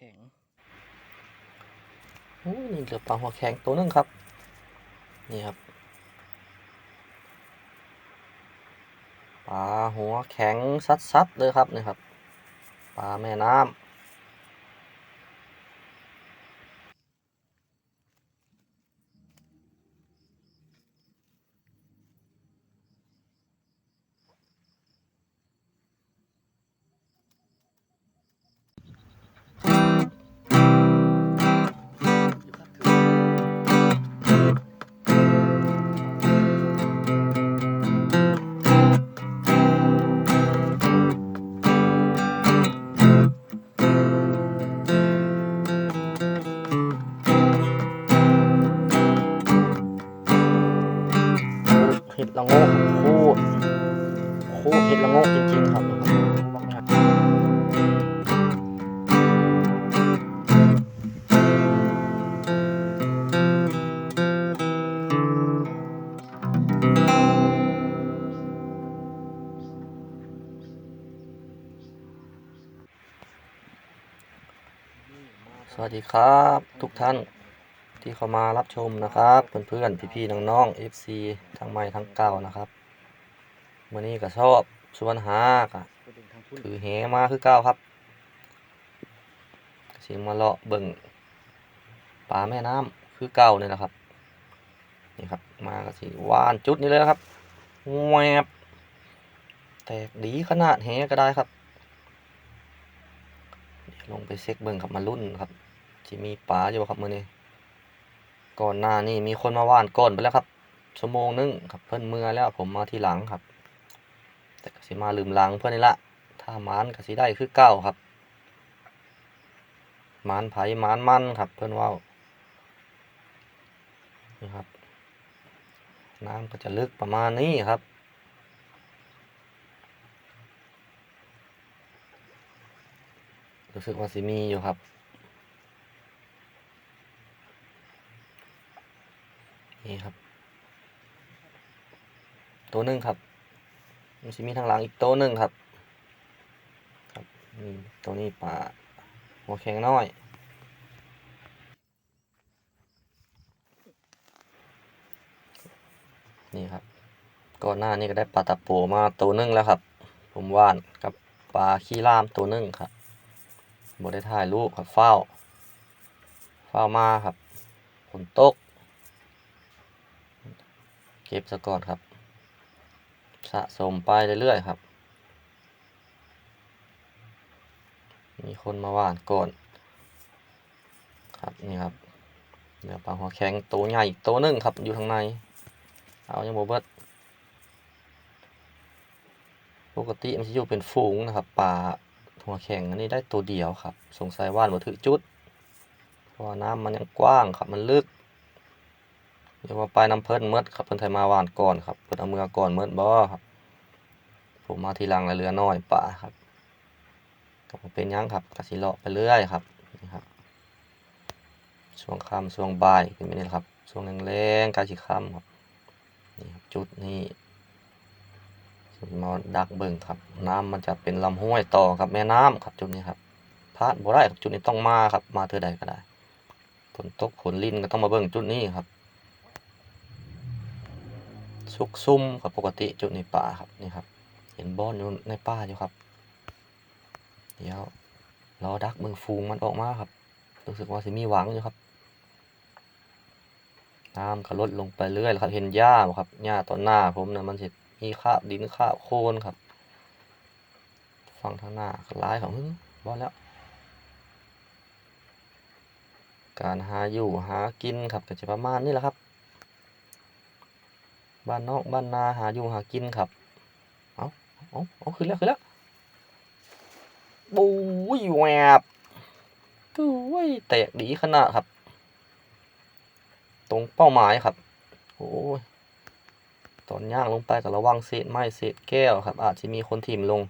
ข็งนี่เหลือปลาหัวแข็งตัวหนึงครับ นี่ครับปลาหัวแข็งซัดๆเลยครับนี่ครับปลาแม่น้ำ ตรโคตรเห็ดละโงกจริงๆครับสวัสดีครับ ทุกท่านที่เข้ามารับชมนะครับ เพื่อนๆ พี่ๆ น้องๆ FC ทั้งใหม่ทั้งเก่านะครับ วันนี้ก็ชอบชวนหากะถือแหมาคือเก้าครับสิมาเลาะเบิ่งปลาแม่น้ำคือเก่าเนี่ยนะครับนี่ครับ มาก็สิว่านจุดนี้เลยนะครับแวบแตกดีขนาดแหก็ได้ครับลงไปเช็คเบิ่งครับมารุ่นครับที่มีปลาอยู่ครับมื้อนี้ก่อนหน้านี่มีคนมาว่านก่อนไปแล้วครับชั่วโมงนึงครับเพิ่นเมื่อแล้วผมมาทีหลังครับ แต่ก็สิมาลืมหลังเพื่อนนี่ละถ้ามานก็สิได้คือเก้าครับมานไผ่มานมันครับ เพื่อนว่านี่ครับ น้ำก็จะลึกประมาณนี้ครับรู้สึกว่าสิมีอยู่ครับนี่ครับ ตัวหนึ่งครับ มันจะมีทางหลังอีกตัวหนึ่งครับ ครับนี่ตัวนี้ปลาหัวแข็งน้อย นี่ครับ ก่อนหน้านี้ก็ได้ปลาตะโปมาตัวหนึ่งแล้วครับ ผมว่านกับปลาขี้ล่ามตัวหนึ่งครับบได้ถ่ายรูปครับเฝ้า เฝ้ามาครับฝนตก เก็บซะก่อนครับ สะสมไปเรื่อยๆครับ มีคนมาหว่านก่อนครับนี่ครับเดี๋ยปลาหัวแข็งตัวใหญ่ตัวหนึงครับอยู่ข้างใน เอายังโมเบิดปกติมันจะอยู่เป็นฝูงนะครับปลาหัวแข็งอันนี้ได้ตัวเดียวครับ สงสัยว่านมาถือจุด เพราะว่าน้ำมันยังกว้างครับมันลึก เดี๋ยวว่าไปน้ำเพิ่นเมดครับเพิ่นไทยมาหวานก่อนครับเพิ่นเอามือก่อนเมดบ่ครับ ผมมาทีหลังแล้วเรือน้อยป่าครับก็เป็นยังครับกสิเลาะไปเรื่อยครับนี่ครับ ช่วงค่ำช่วงบ่ายขึ้นไปนี่ครับ ช่วงแรงๆกล้สิค่ำครับนี่ครับจุดนี้มาดักเบิ่งครับ น้ำมันจะเป็นลำห้วยต่อครับแม่น้ำครับจุดนี้ครับพลาดบ่ได้ครับจุดนี้ต้องมาครับ มาเท่าใดก็ได้ฝนตกฝนลิ้นก็ต้องมาเบิ่งจุดนี้ครับ ซุกซุ่มกับปกติจุดในป่าครับนี่ครับ เห็นบอนอยู่ในป่าอยู่ครับ เดี๋ยวรอดักมึงฟูงมันออกมาครับ รู้สึกว่าสิมีหวังอยู่ครับน้ำก็ลดลงไปเรื่อยครับ เห็นหญ้าครับหญ้าต้นหน้าผมนะมันสิมีคาบดินคาบโคลนครับฝั่งทางหน้าร้ายของหึบอแล้ว การหาอยู่หากินครับก็จะประมาณนี้แหละครับ บ้านนอกบ้านนาหาอยู่หากินครับ เอาเอาเอาขึ้นแล้วขึ้นแล้วบู๊ยแหวบกูว้ยแตกดีขนาดครับ ตรงเป้าหมายครับ โอ้ย ตอนย่างลงไปก็ระวังเศษไม้เศษแก้วครับ อาจจะมีคนถิ่มลง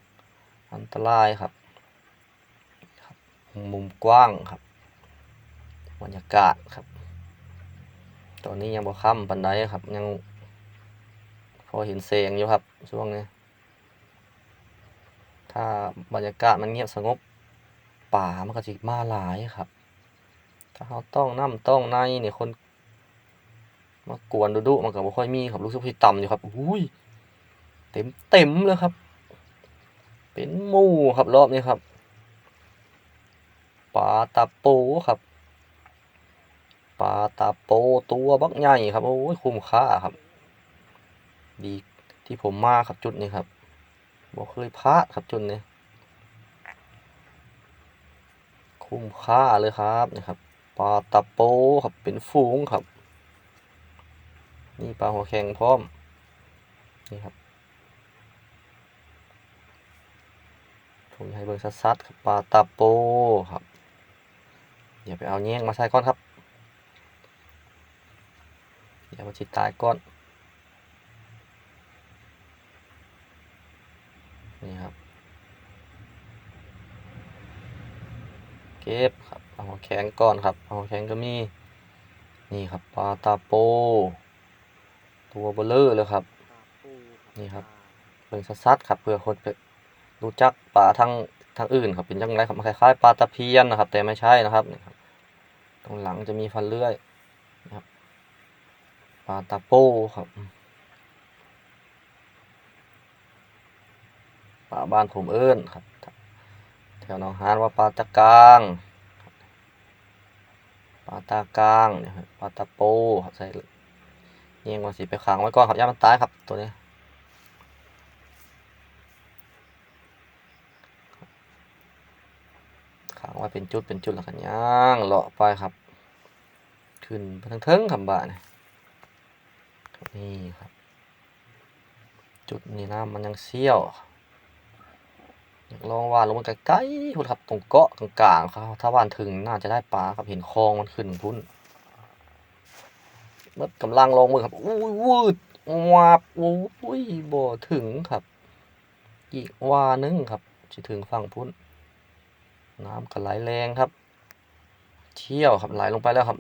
อันตรายครับครับมุมกว้างครับ บรรยากาศครับ ตอนนี้ยังบ่ค่ำปันไดครับ ยัง พอเห็นแสงอยู่ครับ ช่วงนี้ ถ้าบรรยากาศมันเงียบสงบป่ามันก็สิมาหลายครับ ถ้าเราต้องน้ำต้องในเนี่ยคนมากวนดุๆมันก็บ่ค่อยมีครับรู้สึกที่ต่ำอยู่ครับอุ้ยเต็มเต็มเลยครับ เป็นหมู่ครับรอบนี้ครับปลาตาโปครับปลาตาโปตัวบักใหญ่ครับโอ้ยคุ้มค่าครับ ดีที่ผมมาครับจุดนี้ครับบ่เคยพลาดครับจุดนี้คุ้มค่าเลยครับนี่ครับปลาตาโปครับเป็นฝูงครับ นี่ปลาหัวแข็งพร้อมนี่ครับผมให้เบิ่งซัดๆครับปลาตาโปครับเดี๋ยวไปเอาแยงมาใส่ก่อนครับ เดี๋ยวมันจิตายก่อนครับ เก็ บครับเอาแข็งก่อนครับเอาแข็งก็มี นี่ครับปลาตาโป ตัวเบลเลอร์เลยครับ นี่ครับเบิ่งซัดๆครับเพื่อคนไปรู้จักปลาทางทางอื่นครับเป็นยังไงครับมันคล้ายๆปลาตะเพียนนะครับ แต่ไม่ใช่นะครับนี่ครับ ตรงหลังจะมีฟันเลื่อยนะครับปลาตาโปครับปลาบ้านผมเอิ้นครับ ถวหนองหานว่าปลาตะกางปลาตากลางปลาตะป้ครับใส่เงี้ยงว่าสิไปขังไว้ก่อนครับย่ามันตายครับตัวนี้ขังไว้เป็นจุดเป็นจุดแล้วกันย่างเลาะไปครับ ขึ้นไปทั้งเทิงคำบ่าเนี่ยนี่ครับ จุดนี้น้ำมันยังเซี่ยว ลองว่านลงมาใกล้ๆพุ่นครับตรงเกาะกลางๆครับถ้าว่านถึงน่าจะได้ปลาครับเห็นคลองมันขึ้นพุ่นเมื่อกำลังลงมือครับอุ้ยวืดวาบอุ้ยบ่ถึงครับ อีกว่านึงครับจะถึงฝั่งพุ่นน้ำก็ไหลแรงครับ เชี่ยวครับไหลลงไปแล้วครับ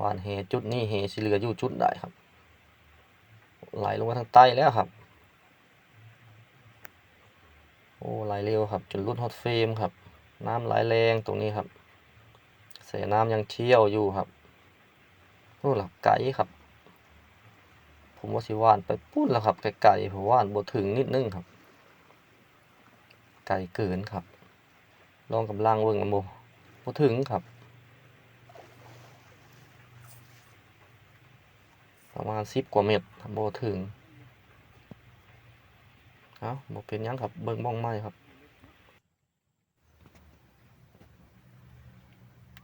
วานเหจุดนี้เหสิเหลืออยู่จุดใดครับ ไหลลงมาทางใต้แล้วครับ โอ้ไหลเร็วครับจนรุดฮอตเฟรมครับ น้ำไหลแรงตรงนี้ครับเสียน้ำยังเชี่ยวอยู่ครับโอ้หลักไก่ครับ ผมว่าสิว่านไปปุ้นแล้วครับไก่ๆผมว่านบ่ถึงนิดนึงครับ ไก่เกินครับ ลองกำลังเบิ่งกันบ่บ่ถึงครับ ประมาณ10กว่าเมตรบ่ถึง เอ้าบ่เป็นยังครับเบิ่งบ้องไม้ครับ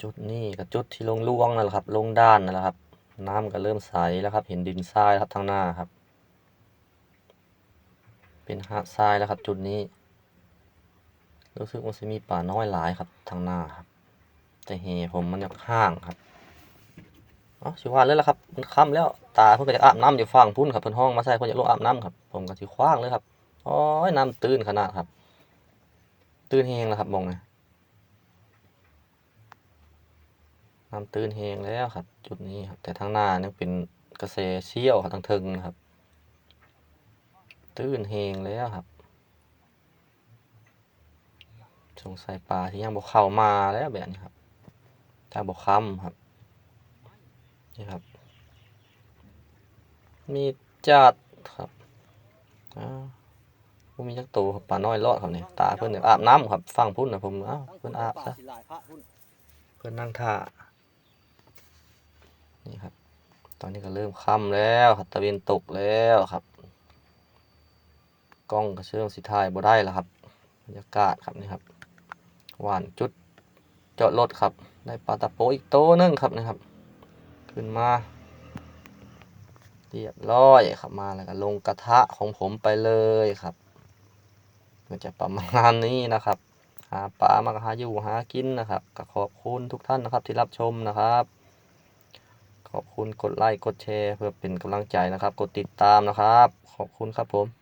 จุดนี้ก็จุดที่ลงลวงนั่นแหละครับ ลงด้านนั่นแหละครับ น้ำก็เริ่มใสแล้วครับ เห็นดินทรายครับทางหน้าครับ เป็นหาดทรายแล้วครับ จุดนี้รู้สึกว่าจะมีป่าน้อยหลายครับทางหน้าครับ แต่เหผมมันยังห่างครับเอ๋อสิว่าเลยละครับ มันค่ำแล้ว ตาเพิ่นก็จะอาบน้ำอยู่ฝั่งพุ่นครับเพิ่นห้องมาใส่เพิ่นอยากลงอาบน้ำครับ ผมก็สิคว้างเลยครับ โอ้ยน้ำตื้นขนาดครับ ตื้นแฮงแล้วครับมองไงน้ำตื้นแฮงแล้วครับ จุดนี้ครับ แต่ทางหน้ายังเป็นกระแสเชี่ยวครับทางเทิงครับ ตื้นแฮงแล้วครับสงสัยปลาที่ยังบ่เข้ามาแล้วแบบนี้ครับถ้าบ่ค้ำครับนี่ครับ มีจัดครับอ้า วบ่มีจักโตครับปลาน้อยรอดครับนี่ตาเพิ่อนอยากอาบน้ำครับฟังพุ่นนะผมอ้าวเพิ่อนอาบซะเพิ่อนนั่งท่านี่ครับ ตอนนี้ก็เริ่มค่ำแล้วครับตะเวนตกแล้วครับ กล้องก็เชิงสิถ่ายบ่ได้แล้วครับบรรยากาศครับนี่ครับหวานจุดเจาะรถครับ ได้ปลาตะโปอีกโตนึงครับนะครับ ขึ้นมาเรียบร้อยครับมาแล้วก็ลงกระทะของผมไปเลยครับ ก็จะประมาณนี้นะครับ หาปลามาหาอยู่หากินนะครับก็ขอบคุณทุกท่านนะครับที่รับชมนะครับ ขอบคุณกดไลค์กดแชร์เพื่อเป็นกำลังใจนะครับ กดติดตามนะครับ ขอบคุณครับผม